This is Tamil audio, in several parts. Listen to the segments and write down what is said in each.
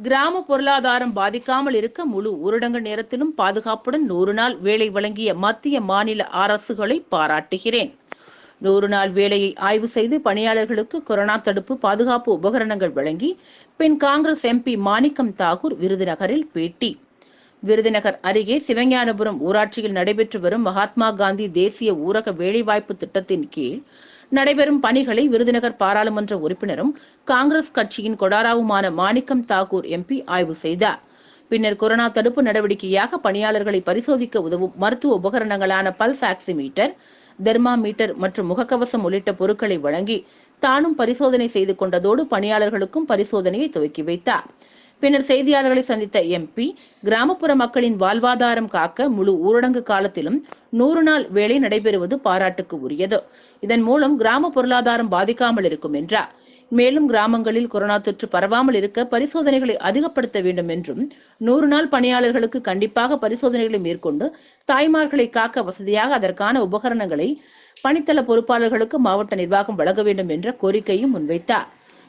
கிராம பொருளாதாரம் பாதிக்காமல் இருக்க முழு ஊரடங்கு நேரத்திலும் பாதுகாப்புடன் நூறு நாள் வேலை வழங்கிய மத்திய மாநில அரசுகளை பாராட்டுகிறேன். நூறு நாள் வேலையை ஆய்வு செய்து பணியாளர்களுக்கு கொரோனா தடுப்பு பாதுகாப்பு உபகரணங்கள் வழங்கி பின் காங்கிரஸ் எம்பி மாணிக்கம் தாகூர் விருதுநகரில் பேட்டி. விருதுநகர் அருகே சிவஞானபுரம் ஊராட்சியில் நடைபெற்று வரும் மகாத்மா காந்தி தேசிய ஊரக வேலைவாய்ப்பு திட்டத்தின் கீழ் நடைபெறும் பணிகளை விருதுநகர் பாராளுமன்ற உறுப்பினரும் காங்கிரஸ் கட்சியின் கொடாராவுமான மாணிக்கம் தாக்கூர் எம்பி ஆய்வு செய்தார். பின்னர் கொரோனா தடுப்பு நடவடிக்கையாக பணியாளர்களை பரிசோதிக்க உதவும் மருத்துவ உபகரணங்களான பல்ஸ் ஆக்சிமீட்டர் தெர்மாமீட்டர் மற்றும் முகக்கவசம் உள்ளிட்ட பொருட்களை வழங்கி தானும் பரிசோதனை செய்து கொண்டதோடு பணியாளர்களுக்கும் பரிசோதனையை துவக்கி வைத்தார். பின்னர் செய்தியாளர்களை சந்தித்த எம்பி கிராமப்புற மக்களின் வாழ்வாதாரம் காக்க முழு ஊரடங்கு காலத்திலும் நூறு நாள் வேலை நடைபெறுவது பாராட்டுக்கு உரியது. இதன் மூலம் கிராம பொருளாதாரம் பாதிக்காமல் இருக்கும் என்றார். மேலும் கிராமங்களில் கொரோனா தொற்று பரவாமல் இருக்க பரிசோதனைகளை அதிகப்படுத்த வேண்டும் என்றும் நூறு நாள் பணியாளர்களுக்கு கண்டிப்பாக பரிசோதனைகளை மேற்கொண்டு தாய்மார்களை காக்க வசதியாக அதற்கான உபகரணங்களை பணித்தள பொறுப்பாளர்களுக்கு மாவட்ட நிர்வாகம் வழங்க வேண்டும் என்ற கோரிக்கையும் முன்வைத்தார்.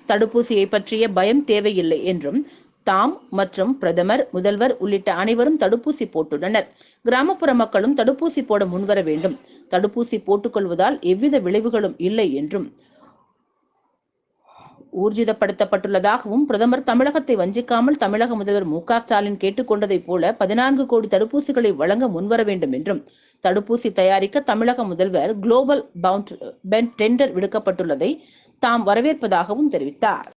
தடுப்பூசியை பற்றிய பயம் தேவையில்லை என்றும் தாம் மற்றும் பிரதமர் முதல்வர் உள்ளிட்ட அனைவரும் தடுப்பூசி போட்டுள்ளனர். கிராமப்புற மக்களும் தடுப்பூசி போட முன்வர வேண்டும். தடுப்பூசி போட்டுக்கொள்வதால் எவ்வித விளைவுகளும் இல்லை என்றும் ஊர்ஜிதப்படுத்தப்பட்டுள்ளதாகவும் பிரதமர் தமிழகத்தை வஞ்சிக்காமல் தமிழக முதல்வர் மு க ஸ்டாலின் கேட்டுக்கொண்டதைப் போல பதினான்கு கோடி தடுப்பூசிகளை வழங்க முன்வர வேண்டும் என்றும் தடுப்பூசி தயாரிக்க தமிழக முதல்வர் குளோபல் பவுண்ட் டெண்டர் விடுக்கப்பட்டுள்ளதை தாம் வரவேற்பதாகவும் தெரிவித்தார்.